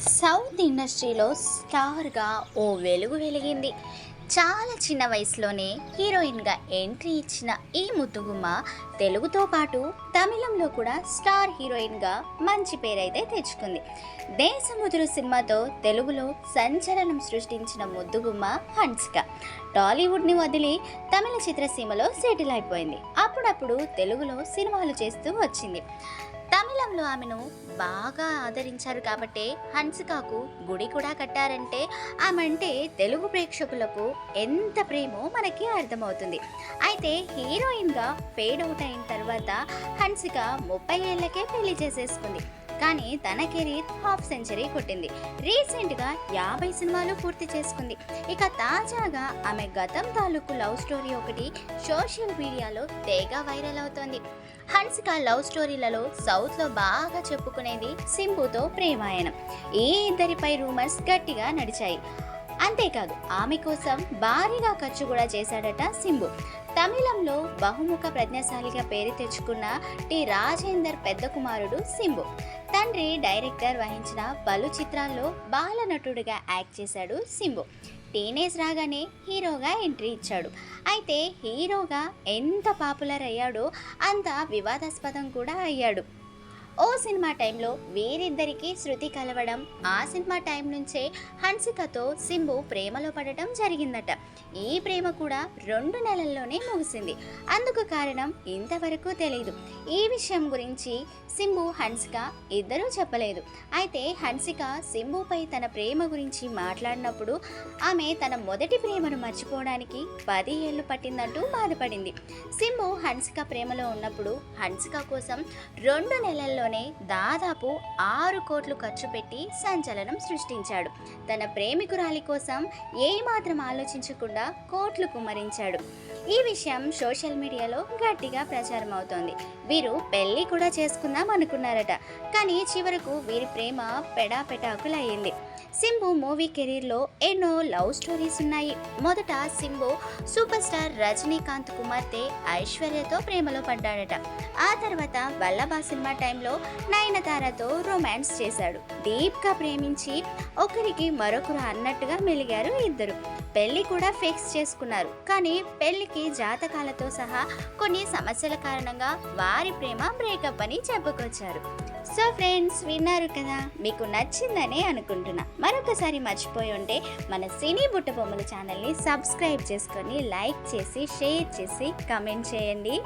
South ఇండస్ట్రీలో స్టార్గా ఓ వెలుగు వెలిగింది. చాలా చిన్న వయసులోనే హీరోయిన్గా ఎంట్రీ ఇచ్చిన ఈ ముద్దుగుమ్మ తెలుగుతో పాటు తమిళంలో కూడా స్టార్ హీరోయిన్గా మంచి పేరైతే తెచ్చుకుంది. దేశముదురు సినిమాతో తెలుగులో సంచలనం సృష్టించిన ముద్దుగుమ్మ హన్సిక. టాలీవుడ్ని వదిలి తమిళ చిత్రసీమలో సెటిల్ అయిపోయింది. అప్పుడప్పుడు తెలుగులో సినిమాలు చేస్తూ వచ్చింది. జీవితంలో ఆమెను బాగా ఆదరించారు కాబట్టే హన్సికాకు గుడి కూడా కట్టారంటే ఆమె అంటే తెలుగు ప్రేక్షకులకు ఎంత ప్రేమో మనకి అర్థమవుతుంది. అయితే హీరోయిన్గా ఫేడ్ అవుట్ అయిన తర్వాత హన్సిక ముప్పై ఏళ్ళకే పెళ్ళి చేసేసుకుంది. కానీ తన కెరీర్ హాఫ్ సెంచరీ కొట్టింది. రీసెంట్గా యాభై సినిమాలు పూర్తి చేసుకుంది. ఇక తాజాగా ఆమె గతం తాలూకు లవ్ స్టోరీ ఒకటి సోషల్ మీడియాలో తెగ వైరల్ అవుతోంది. హన్సిక లవ్ స్టోరీలలో సౌత్లో బాగా చెప్పుకునేది సింబుతో ప్రేమాయణం. ఈ ఇద్దరిపై రూమర్స్ గట్టిగా నడిచాయి. అంతేకాదు ఆమె కోసం భారీగా ఖర్చు కూడా చేశాడట సింబు. తమిళంలో బహుముఖ ప్రజ్ఞాశాలిగా పేరు తెచ్చుకున్న టి. రాజేందర్ పెద్ద కుమారుడు సింబు. తండ్రి డైరెక్టర్ వహించిన పలు చిత్రాల్లో బాల నటుడిగా యాక్ట్ చేశాడు సింబు. టీనేజ్ రాగానే హీరోగా ఎంట్రీ ఇచ్చాడు. అయితే హీరోగా ఎంత పాపులర్ అయ్యాడో అంత వివాదాస్పదం కూడా అయ్యాడు. ఓ సినిమా టైంలో వీరిద్దరికీ శృతి కలవడం ఆ సినిమా టైం నుంచే హన్సికతో సింబు ప్రేమలో పడటం జరిగిందట. ఈ ప్రేమ కూడా రెండు నెలల్లోనే ముగిసింది. అందుకు కారణం ఇంతవరకు తెలియదు ఈ విషయం గురించి సింబు హన్సిక ఇద్దరూ చెప్పలేదు. అయితే హన్సిక సింబుపై తన ప్రేమ గురించి మాట్లాడినప్పుడు ఆమె తన మొదటి ప్రేమను మర్చిపోవడానికి పది ఏళ్ళు పట్టిందంటూ బాధపడింది. సింబు హన్సిక ప్రేమలో ఉన్నప్పుడు హన్సిక కోసం రెండు నెలల్లో నెలల్లోనే దాదాపు ఆరు కోట్లు ఖర్చు పెట్టి సంచలనం సృష్టించాడు. తన ప్రేమికురాలి కోసం ఏమాత్రం ఆలోచించకుండా కోట్లు కుమ్మరించాడు. ఈ విషయం సోషల్ మీడియాలో గట్టిగా ప్రచారం అవుతోంది. వీరు పెళ్ళి కూడా చేసుకుందాం అనుకున్నారట. కానీ చివరకు వీరి ప్రేమ పెడాపెటాకులయ్యింది. సింబు మూవీ కెరీర్లో ఎన్నో లవ్ స్టోరీస్ ఉన్నాయి. మొదట సింబు సూపర్ స్టార్ రజనీకాంత్ కుమార్తె ఐశ్వర్యతో ప్రేమలో పడ్డాడట. ఆ తర్వాత వల్లభా సినిమా టైంలో నయనతారతో రొమాన్స్ చేశాడు. డీప్గా ప్రేమించి ఒకరికి మరొకరు అన్నట్టుగా మెలిగారు ఇద్దరు. పెళ్ళి కూడా ఫిక్స్ చేసుకున్నారు. కానీ పెళ్ళికి జాతకాలతో సహా కొన్ని సమస్యల కారణంగా వారి ప్రేమ బ్రేకప్ అని చెప్పుకొచ్చారు. సో ఫ్రెండ్స్ విన్నారు కదా? మీకు నచ్చిందనే అనుకుంటున్నా. మరొకసారి మర్చిపోయి ఉంటే మన సినీ బుట్ట బొమ్మల ఛానల్ని సబ్స్క్రైబ్ చేసుకొని లైక్ చేసి షేర్ చేసి కమెంట్ చేయండి.